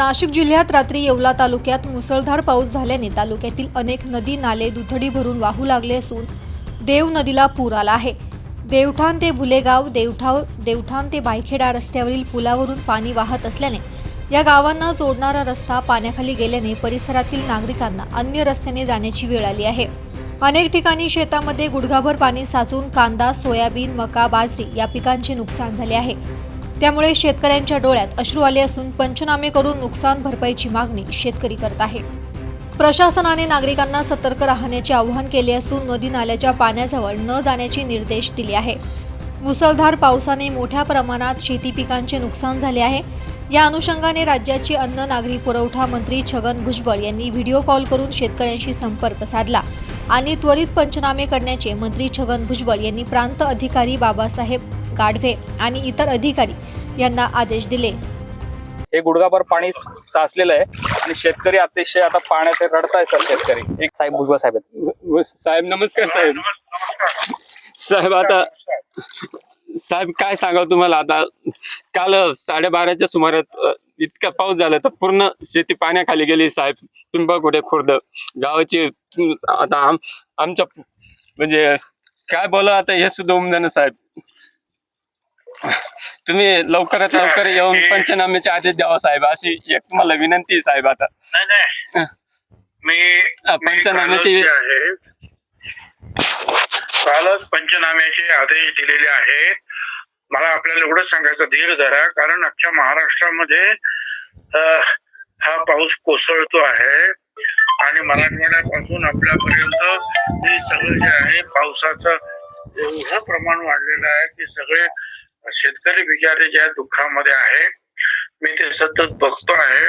नाशिक जिल्ह्यात रात्री येवला तालुक्यात मुसळधार पाऊस झाल्याने तालुक्यातील अनेक नदी नाले दुथडी भरून वाहू लागले असून देव नदीला पूर आला आहे. देवठाण ते भुलेगाव देवठाव देवठाण ते बायखेडा रस्त्यावरील पुलावरून पाणी वाहत असल्याने या गावांना जोडणारा रस्ता पाण्याखाली गेल्याने परिसरातील नागरिकांना अन्य रस्त्याने जाण्याची वेळ आली आहे. अनेक ठिकाणी शेतामध्ये गुडघाभर पाणी साचून कांदा सोयाबीन मका बाजरी या पिकांचे नुकसान झाले आहे. त्यामुळे शेतकऱ्यांच्या डोळ्यात अश्रू आले असून पंचनामे करून नुकसान भरपाईची मागणी शेतकरी करत आहे. प्रशासनाने नागरिकांना सतर्क राहण्याचे आवाहन केले असून नदी नाल्याच्या पाण्याजवळ न जाण्याचे निर्देश दिले आहे. मुसळधार पावसाने मोठ्या प्रमाणात शेती पिकांचे नुकसान झाले आहे. या अनुषंगाने राज्याचे अन्न नागरी पुरवठा मंत्री छगन भुजबळ यांनी व्हिडिओ कॉल करून शेतकऱ्यांशी संपर्क साधला आणि त्वरित पंचनामे करण्याचे मंत्री छगन भुजबळ यांनी प्रांत अधिकारी बाबासाहेब गाढवे आणि इतर अधिकारी यांना आदेश दिले. हे गुडघाभर पाणी साचलेलं आहे आणि शेतकरी अतिशय आता पाण्यात रडताय सर शेतकरी. एक साहेब भुजबळ साहेब साहेब नमस्कार साहेब. साहेब आता साहेब काय सांगाव तुम्हाला आता? काल साडेबाराच्या सुमारात इतका पाऊस झाला तर पूर्ण शेती पाण्याखाली गेली साहेब. पिंपळकोटे खुर्द गावाची आता आम आमच्या म्हणजे काय बोला आता हे सुद्धा उमजानं साहेब. तुम्ही लवकरात लवकर येऊन पंचनाम्याचे आदेश द्यावा साहेब अशी एक तुम्हाला विनंती आहे साहेब आता. नाही नाही. मी पंचनाम्याची- कालच जे आहे. कालच पंचनाम्याचे आदेश दिलेले आहेत. मला आपल्याला एवढंच सांगायचं धीर धरा कारण अख्ख्या महाराष्ट्रामध्ये हा पाऊस कोसळतो आहे. आणि मराठवाड्यापासून आपल्यापर्यंत हे सगळं जे आहे पावसाचं एवढं प्रमाण वाढलेलं आहे की सगळे शेतकरी बिचारे ज्या दुःखामध्ये आहे मी ते सतत बघतो आहे.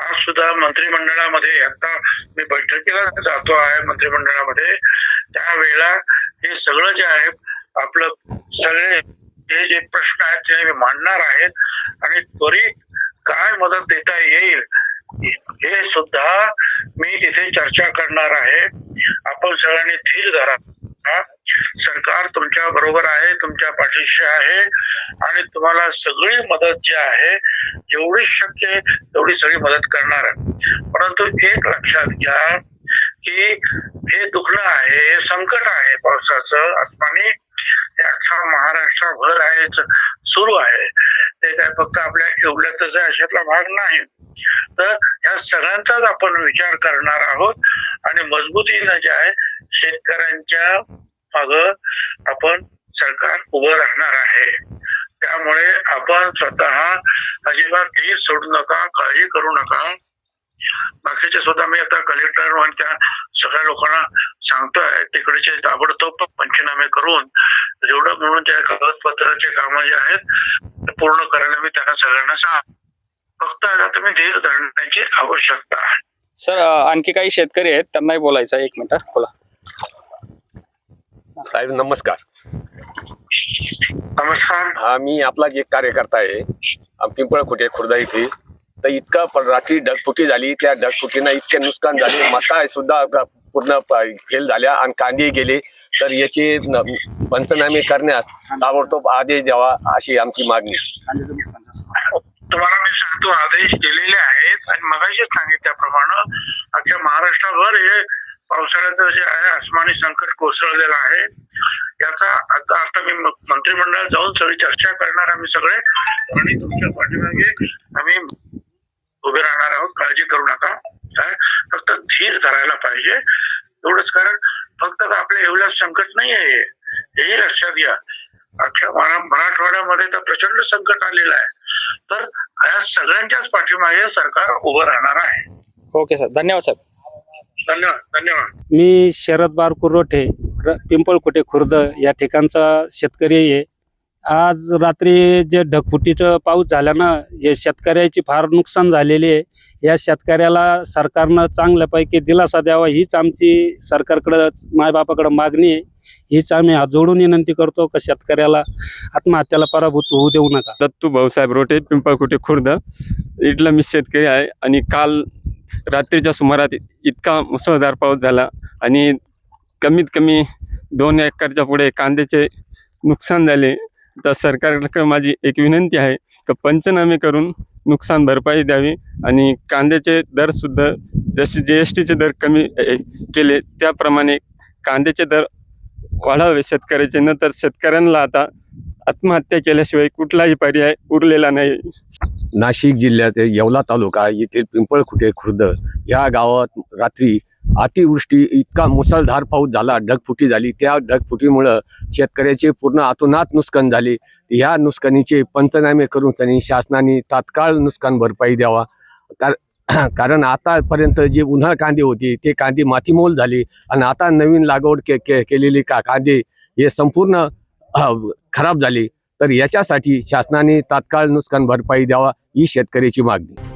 आज सुद्धा मंत्रिमंडळामध्ये आता मी बैठकीला जातो आहे मंत्रिमंडळामध्ये. त्यावेळेला हे सगळं जे आहे आपलं सगळे हे जे प्रश्न आहेत ते मी मांडणार आहेत आणि त्वरित काय मदत देता येईल हे सुद्धा मी तिथे चर्चा करणार आहे. आपण सगळ्यांनी धीर धरा. हा? सरकार तुमच्या बरोबर आहे तुमच्या पाठीशी आहे आणि तुम्हाला सगळी मदत जी आहे जेवढी शक्य आहे तेवढी सगळी मदत करणार आहे परंतु एक लक्षात घ्या की हे दुखणं आहे हे संकट आहे पावसाचं आसमानी हे अख्खा महाराष्ट्रभर आहे सुरू आहे ते काय फक्त आपल्या एवढ्याच आहे अशातला भाग नाही. तर ह्या सगळ्यांचाच आपण विचार करणार आहोत आणि मजबूतीनं जे आहे शेतकऱ्यांच्या माग आपण सरकार उभं राहणार आहे. त्यामुळे आपण स्वतः अजिबात धीर सोडू नका काळजी करू नका. बाकीचे सुद्धा मी आता कलेक्टर आणि त्या सगळ्या लोकांना सांगतोय तिकडचे ताबडतोब पंचनामे करून जेवढं म्हणून त्या कागदपत्राचे कामं जे आहेत ते पूर्ण करायला मी त्यांना सगळ्यांना सांग फक्त आता तुम्ही धीर धरण्याची आवश्यकता आहे. सर आणखी काही शेतकरी आहेत त्यांनाही बोलायचं. एक मिनिट बोला. साहेब नमस्कार. नमस्कार. हा मी आपला एक कार्यकर्ता आहे. आम- पिंपळखुटे खुर्दा इथे. तर इतका रात्री ढगफुटी झाली त्या ढगफुटीनं इतके नुकसान झाले मका सुद्धा पूर्ण फेल झाल्या आणि कांदे गेले. तर याचे पंचनामे करण्यास ताबडतोब आदेश द्यावा अशी आमची मागणी. तुम्हाला मी सांगतो आदेश दिलेले आहेत आणि मगाशीच सांगितल्याप्रमाणे अख्ख्या महाराष्ट्रभर हे पावसाळ्याचं जे आहे आसमानी संकट कोसळलेलं आहे. याचा आता आता मी मंत्रिमंडळात जाऊन सगळी चर्चा करणार आम्ही सगळे. आणि तुमच्या पाठीमागे आम्ही उभे राहणार आहोत काळजी करू नका काय फक्त धीर धरायला पाहिजे एवढंच कारण एवढ्या संकट नाही आहे हेही लक्षात घ्या. अख्ख्या मरा- मराठवाड्यामध्ये तर प्रचंड संकट आलेलं आहे. तर या सगळ्यांच्याच पाठीमागे सरकार उभं राहणार आहे. Okay sir. धन्यवाद साहेब धन्यवाद. धन्यवाद. मी शरद बारकू रोठे पिंपळकुटे खुर्द या ठिकाणचा शेतकरी आहे. आज रात्री जे ढगफुटीचं पाऊस झाल्यानं हे शेतकऱ्याची फार नुकसान झालेली आहे. या शेतकऱ्याला सरकारनं चांगल्यापैकी दिलासा द्यावा हीच आमची सरकारकडं मायबापाकडं मागणी आहे. हीच आम्ही हात जोडून विनंती करतो का शेतकऱ्याला आत्महत्याला पराभूत होऊ देऊ नका. दत्तू भाऊसाहेब रोटे पिंपळकुटे खुर्द. इथला मी शेतकरी आहे आणि काल रात्रीच्या सुमारात इतका मुसळधार पाऊस झाला आणि कमीत कमी दोन एकरच्या पुढे कांद्याचे नुकसान झाले. तर सरकारकडे माझी एक विनंती आहे की पंचनामे करून नुकसान भरपाई द्यावी आणि कांद्याचे दरसुद्धा जसे जी एस टीचे दर कमी केले त्याप्रमाणे कांद्याचे दर वाढावे शेतकऱ्याचे. न तर शेतकऱ्यांना आता आत्महत्या केल्याशिवाय कुठलाही पर्याय उरलेला नाही. नाशिक जिल्ह्यात येवला तालुका येथील पिंपळखुटे खुर्द या गावात रात्री अतिवृष्टी इतका मुसळधार पाऊस झाला ढगफुटी झाली. त्या ढगफुटीमुळं शेतकऱ्याचे पूर्ण आतोनात नुकसान झाले. या नुकसानीचे पंचनामे करून त्यांनी शासनाने तात्काळ नुकसान भरपाई द्यावा. कार कारण आतापर्यंत जे उन्हाळ कांदे होते ते कांदे मातीमोल झाले. आणि आता नवीन लागवड के, के केलेले का कांदे हे संपूर्ण खराब झाले. तर याच्यासाठी शासनाने तात्काळ नुकसान भरपाई द्यावा ही शेतकऱ्याची मागणी.